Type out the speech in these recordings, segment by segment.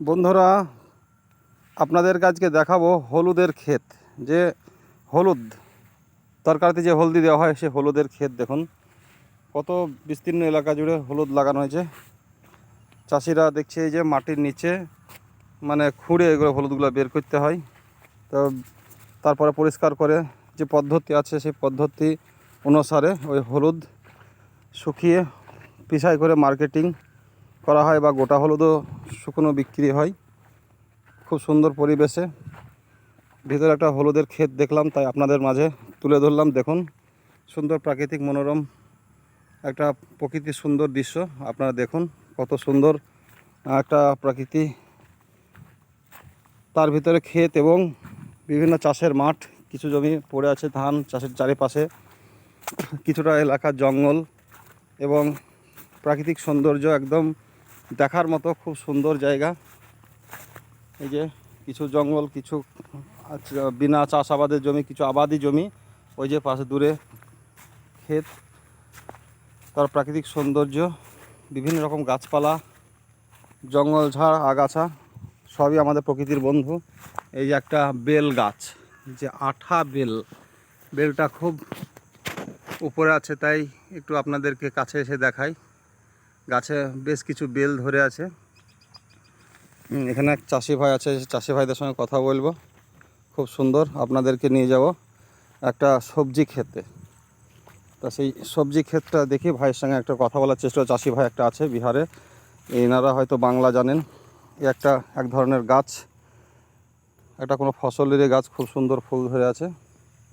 বন্ধুরা, আপনাদের কাছকে দেখাবো হলুদের ক্ষেত। যে হলুদ, তরকারিতে যে হলদি দেওয়া হয়, সে হলুদের ক্ষেত দেখুন। কত বিস্তীর্ণ এলাকা জুড়ে হলুদ লাগানো হয়েছে। চাষিরা দেখছে এই যে মাটির নিচে মানে খুঁড়ে এগুলো হলুদগুলো বের করতে হয়। তো তারপরে পরিষ্কার করে যে পদ্ধতি আছে, সেই পদ্ধতি অনুসারে ওই হলুদ শুকিয়ে, পিসাই করে মার্কেটিং করা হয় বা গোটা হলুদও শুকনো বিক্রি হয়। খুব সুন্দর পরিবেশে। ভিতরে একটা হলুদের ক্ষেত দেখলাম, তাই আপনাদের মাঝে তুলে ধরলাম। দেখুন, সুন্দর প্রাকৃতিক মনোরম একটা প্রকৃতির সুন্দর দৃশ্য। আপনারা দেখুন কত সুন্দর একটা প্রকৃতি। তার ভিতরে ক্ষেত এবং বিভিন্ন চাষের মাঠ, কিছু জমি পড়ে আছে ধান চাষের চারিপাশে। কিছুটা এলাকা জঙ্গল এবং প্রাকৃতিক সৌন্দর্য একদম দেখার মতো খুব সুন্দর জায়গা। এই যে কিছু জঙ্গল কিছু আচ্ছা, বিনা চাষাবাদের জমি কিছু আবাদি জমি ওই যে পাশে দূরে ক্ষেত তার প্রাকৃতিক সৌন্দর্য বিভিন্ন রকম গাছপালা জঙ্গল ঝাড় আগাছা সবই আমাদের প্রকৃতির বন্ধু। এই যে একটা বেল গাছ যে আঠা বেল বেলটা খুব উপরে আছে তাই একটু আপনাদেরকে কাছে এসে দেখাই। গাছে বেশ কিছু বেল ধরে আছে। এখানে এক চাষি ভাই আছে চাষি ভাইদের সঙ্গে কথা বলব। খুব সুন্দর, আপনাদেরকে নিয়ে যাব একটা সবজি খেতে তা সেই সবজি ক্ষেতটা দেখি ভাইয়ের সঙ্গে একটা কথা বলার চেষ্টা চাষি ভাই একটা আছে বিহারে, এনারা হয়তো বাংলা জানেন। একটা এক ধরনের গাছ, একটা কোনো ফসলেরই গাছ, খুব সুন্দর ফুল ধরে আছে।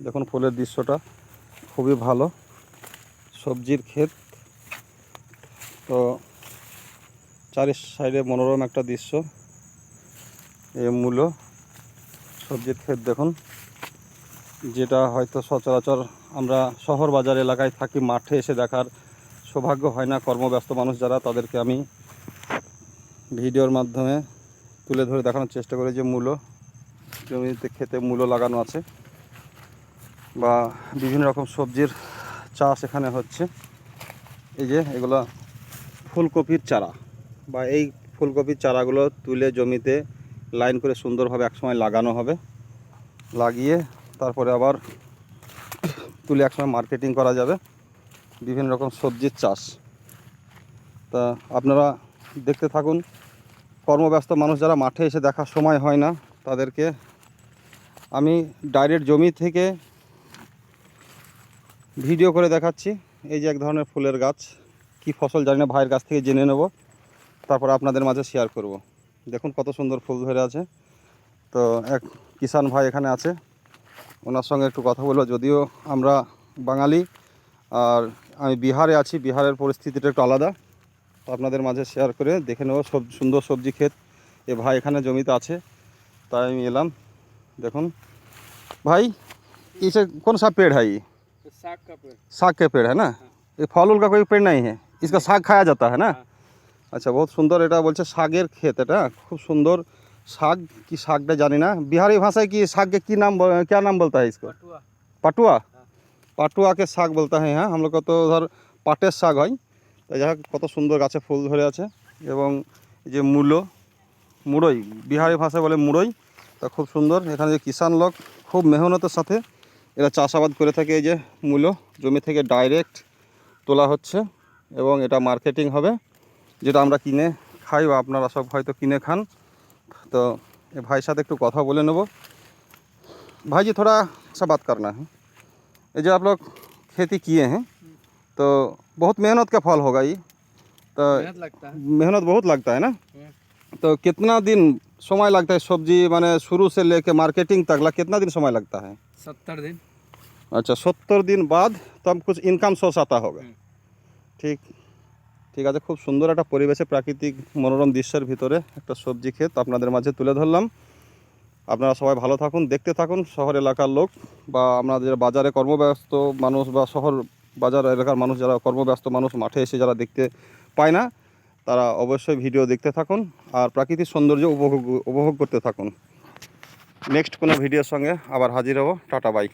দেখুন ফুলের দৃশ্যটা, খুবই ভালো। সবজির ক্ষেত। তো চারি সাইডে মনোরম একটা দৃশ্য। এই মূলো সবজির ক্ষেত দেখুন, যেটা হয়তো সচরাচর আমরা শহর বাজার এলাকায় থাকি, মাঠে এসে দেখার সৌভাগ্য হয় না। কর্মব্যস্ত মানুষ যারা, তাদেরকে আমি ভিডিওর মাধ্যমে তুলে ধরে দেখানোর চেষ্টা করি যে মূলো জমিতে খেতে মূলো লাগানো আছে বা বিভিন্ন রকম সবজির চাষ এখানে হচ্ছে। এই যে এগুলো ফুলকপির চারা বা এই ফুলকপির চারাগুলো তুলে জমিতে লাইন করে সুন্দরভাবে একসময় লাগানো হবে, লাগিয়ে তারপরে আবার তুলে একসময় মার্কেটিং করা যাবে, বিভিন্ন রকম সবজির চাষ। তা আপনারা দেখতে থাকুন, কর্মব্যস্ত মানুষ যারা মাঠে এসে দেখার সময় হয় না, তাদেরকে আমি ডাইরেক্ট জমি থেকে ভিডিও করে দেখাচ্ছি, এই যে এক ধরনের ফুলের গাছ। কি ফসল জানি না ভাইয়ের কাছ থেকে জেনে নেব তারপর আপনাদের মাঝে শেয়ার করব দেখুন কত সুন্দর ফুল ধরে আছে তো এক কিষান ভাই এখানে আছে ওনার সঙ্গে একটু কথা বলবো যদিও আমরা বাঙালি আর আমি বিহারে আছি বিহারের পরিস্থিতিটা একটু আলাদা তো আপনাদের মাঝে শেয়ার করে দেখে নেব সব সুন্দর সবজি ক্ষেত এ ভাই এখানে জমিতে আছে তাই আমি এলাম দেখুন भाई इसे कौन सा पेड़ है ये तो साग का पेड़ साग के पेड़ है ना ये फल उल का कोई पेड़ नहीं है ইসকা শাক খায়া যেতা হ্যাঁ না আচ্ছা বহুত সুন্দর এটা বলছে শাকের ক্ষেত এটা খুব সুন্দর শাক কি শাকটা জানি না বিহারি ভাষায় কি শাককে কি নাম क्या नाम बोलता है इसको? পাটুয়া পাটুয়াকে শাক বলতে হয় হ্যাঁ আমরা কত ধর পাটের শাক হয় তাই যাই কত সুন্দর গাছে ফুল ধরে আছে এবং যে মূলো মুড়ই বিহারি ভাষায় বলে মুড়ই তা খুব সুন্দর এখানে যে কিষাণ লোক খুব মেহনতের সাথে এরা চাষাবাদ করে থাকে এই যে মূলো জমি থেকে ডাইরেক্ট তোলা হচ্ছে এবং এটা মার্কেটিং হবে যেটা আমরা কিনে খাই বা আপনারা সব হয়তো কিনে খান তো এ ভাইয়ের সাথে একটু কথা বলে নেব भाई जी थोड़ा सा बात करना है ये जो आप लोग खेती किए हैं तो बहुत मेहनत का फल होगा ये तो मेहनत लगता है मेहनत बहुत लगता है ना हम्म। तो कितना दिन समय लगता है सब्जी माने शुरू से लेके मार्केटिंग तक ला कितना दिन समय लगता है सत्तर दिन अच्छा सत्तर दिन बाद तब कुछ इनकम सोर्स आता होगा হুম। ঠিক ঠিক আছে, খুব সুন্দর একটা পরিবেশে প্রাকৃতিক মনোরম দৃশ্যের ভিতরে একটা সবজি ক্ষেত আপনাদের মাঝে তুলে ধরলাম। আপনারা সবাই ভালো থাকুন, দেখতে থাকুন, শহর এলাকার লোক বা আমাদের বাজারে কর্মব্যস্ত মানুষ বা শহর বাজার এলাকার মানুষ যারা কর্মব্যস্ত মানুষ, মাঠে এসে যারা দেখতে পায় না, তারা অবশ্যই ভিডিও দেখতে থাকুন আর প্রাকৃতিক সৌন্দর্য উপভোগ উপভোগ করতে থাকুন। নেক্সট কোনো ভিডিওর সঙ্গে আবার হাজির হব। Ta ta, bye.